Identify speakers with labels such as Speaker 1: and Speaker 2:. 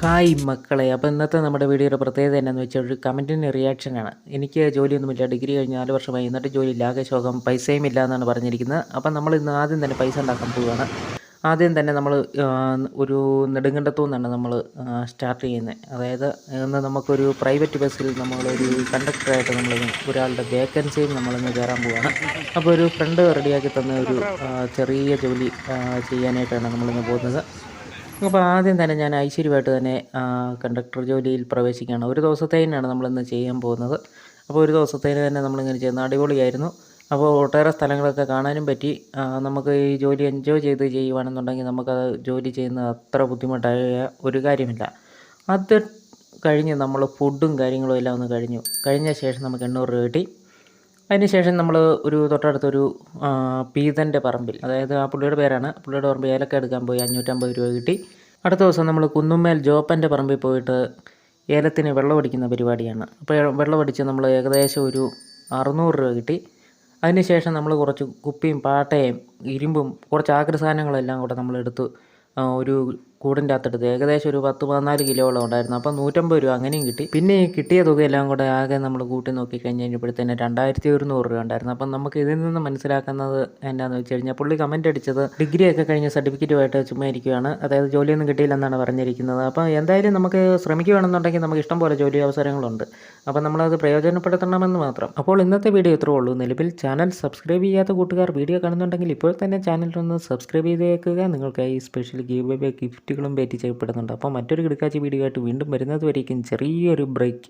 Speaker 1: Hi മക്കളെ അപ്പോൾ ഇന്നത്തെ നമ്മുടെ വീഡിയോയുടെ പ്രത്യേകത എന്നാന്ന് വെച്ചാൽ ഒരു കമന്റിന് റിയാക്ഷനാണ് എനിക്ക് ജോലിയൊന്നുമില്ല ഡിഗ്രി കഴിഞ്ഞ് നാല് വർഷമായി. എന്നിട്ട് ജോലി ഇല്ല ആകെ ശോകം പൈസയും ഇല്ല എന്നാണ് പറഞ്ഞിരിക്കുന്നത്. അപ്പം നമ്മൾ ഇന്ന് ആദ്യം തന്നെ പൈസ ഉണ്ടാക്കാൻ പോവുകയാണ് ആദ്യം തന്നെ നമ്മൾ ഒരു നെടുങ്കണ്ടത്തു നിന്നാണ് നമ്മൾ സ്റ്റാർട്ട് ചെയ്യുന്നത് അതായത് ഇന്ന് നമുക്കൊരു പ്രൈവറ്റ് ബസ്സിൽ നമ്മളൊരു കണ്ടക്ടറായിട്ട് നമ്മൾ ഒരാളുടെ വേക്കൻസിയിൽ നമ്മളിന്ന് കയറാൻ പോവുകയാണ് അപ്പോൾ ഒരു ഫ്രണ്ട് റെഡിയാക്കി തന്ന ഒരു ചെറിയ ജോലി ചെയ്യാനായിട്ടാണ് നമ്മളിന്ന് പോകുന്നത്. അപ്പോൾ ആദ്യം തന്നെ ഞാൻ ഐശ്വര്യമായിട്ട് തന്നെ കണ്ടക്ടർ ജോലിയിൽ പ്രവേശിക്കുകയാണ്. ഒരു ദിവസത്തേനാണ് നമ്മളിന്ന് ചെയ്യാൻ പോകുന്നത്. അപ്പോൾ ഒരു ദിവസത്തേന് തന്നെ നമ്മളിങ്ങനെ ചെയ്യുന്നത് അടിപൊളിയായിരുന്നു. അപ്പോൾ ഒട്ടേറെ സ്ഥലങ്ങളൊക്കെ കാണാനും പറ്റി. നമുക്ക് ഈ ജോലി എൻജോയ് ചെയ്ത് ചെയ്യുവാണെന്നുണ്ടെങ്കിൽ നമുക്കത് ജോലി ചെയ്യുന്നത് അത്ര ബുദ്ധിമുട്ടായ ഒരു കാര്യമില്ല. അത് കഴിഞ്ഞ് നമ്മൾ ഫുഡും കാര്യങ്ങളും എല്ലാം ഒന്ന് കഴിഞ്ഞു. കഴിഞ്ഞ ശേഷം നമുക്ക് എണ്ണൂറ് രൂപ കിട്ടി. അതിനുശേഷം നമ്മൾ ഒരു തൊട്ടടുത്തൊരു പീതന്റെ പറമ്പിൽ അതായത് ആ പുള്ളിയുടെ പേരാണ് പുള്ളിയുടെ പറമ്പിൽ ഏലക്ക എടുക്കാൻ പോയി അഞ്ഞൂറ്റമ്പത് രൂപ കിട്ടി. അടുത്ത ദിവസം നമ്മൾ കുന്നുമ്മേൽ ജോപ്പന്റെ പറമ്പിൽ പോയിട്ട് ഏലത്തിന് വെള്ളമടിക്കുന്ന പരിപാടിയാണ്. അപ്പോൾ വെള്ളമടിച്ച് നമ്മൾ ഏകദേശം ഒരു അറുന്നൂറ് രൂപ കിട്ടി. അതിനുശേഷം നമ്മൾ കുറച്ച് കുപ്പിയും പാട്ടയും ഇരുമ്പും കുറച്ച് ആഗ്രഹ സാധനങ്ങളെല്ലാം കൂടെ നമ്മൾ എടുത്ത് ഒരു കൂടിന്റെ അകത്തെടുത്ത് ഏകദേശം ഒരു പത്ത് പതിനാല് കിലോളം ഉണ്ടായിരുന്നു. അപ്പോൾ നൂറ്റമ്പത് രൂപ അങ്ങനെയും കിട്ടി. പിന്നെ ഈ കിട്ടിയ തുകയെല്ലാം കൂടെ ആകെ നമ്മൾ കൂട്ടി നോക്കി കഴിഞ്ഞ് കഴിഞ്ഞപ്പോഴത്തേന് രണ്ടായിരത്തി ഒരുന്നൂറ് രൂപ ഉണ്ടായിരുന്നു. അപ്പം നമുക്ക് ഇതിൽ നിന്ന് മനസ്സിലാക്കുന്നത് എന്നാന്ന് വെച്ച് കഴിഞ്ഞാൽ പുള്ളി കമന്റ് അടിച്ചത് ഡിഗ്രി ഒക്കെ കഴിഞ്ഞ സർട്ടിഫിക്കറ്റുമായിട്ട് ചുമ്മാ ഇരിക്കുകയാണ് അതായത് ജോലിയൊന്നും കിട്ടിയില്ലെന്നാണ് പറഞ്ഞിരിക്കുന്നത്. അപ്പോൾ എന്തായാലും നമുക്ക് ശ്രമിക്കുകയാണെന്നുണ്ടെങ്കിൽ നമുക്ക് ഇഷ്ടം പോലെ ജോലി അവസരങ്ങളുണ്ട്. അപ്പം നമ്മളത് പ്രയോജനപ്പെടുത്തണമെന്ന് മാത്രം. അപ്പോൾ ഇന്നത്തെ വീഡിയോ ഇത്രേ ഉള്ളൂ. നിലവിൽ ചാനൽ സബ്സ്ക്രൈബ് ചെയ്യാത്ത കൂട്ടുകാർ വീഡിയോ കാണുന്നുണ്ടെങ്കിൽ ഇപ്പോൾ തന്നെ ചാനലിൽ ഒന്ന് സബ്സ്ക്രൈബ് ചെയ്തേക്കുക. നിങ്ങൾക്കായി സ്പെഷ്യൽ ഗീവ് അവേ ഗിഫ്റ്റുകളും പേറ്റി ചെയ്യപ്പെടുന്നുണ്ട് അപ്പോൾ മറ്റൊരു കിടക്കാച്ചി വീഡിയോ ആയിട്ട് വീണ്ടും വരുന്നത് വരേക്കും ചെറിയൊരു ബ്രേക്ക്.